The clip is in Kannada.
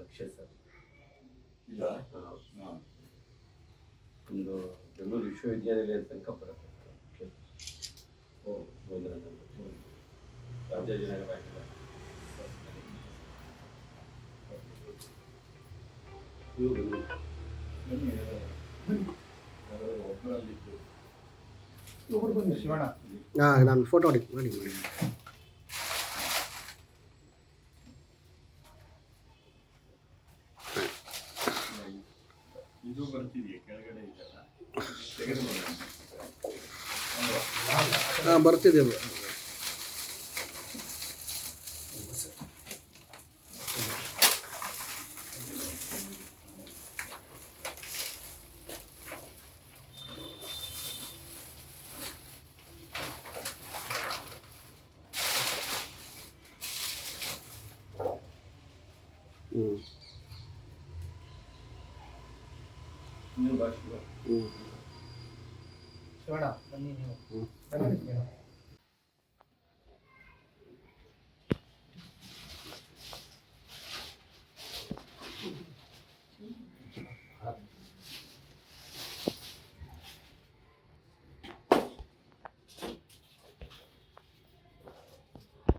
ಲಕ್ಷ್ಯ ಸರ್ ಒಂದು ಬೆಂಗಳೂರು ವಿಶ್ವವಿದ್ಯಾನಿಲಯದ ತನಕ ಬರುತ್ತೆ ರಾಜಾಜಿನಗರ ಇವರು ನಾನು ಫೋಟೋ ಹೊಡಿ ಮಾಡಿ ಮಾಡಿ ಇದು ಬರ್ತಿದೆಯಾ ಕೆಳಗಡೆ ಇದೆಲ್ಲ ತೆಗೆದುಕೊಳ್ಳೋಣ ಹಾಂ ಬರ್ತಿದೆ ನೀವು ಭಾಷೆ ಹ್ಞೂ ಶಿವಣ್ಣ ಬನ್ನಿ ನೀವು ಹ್ಞೂ ಬನ್ನಿ ಶಿವಣ್ಣ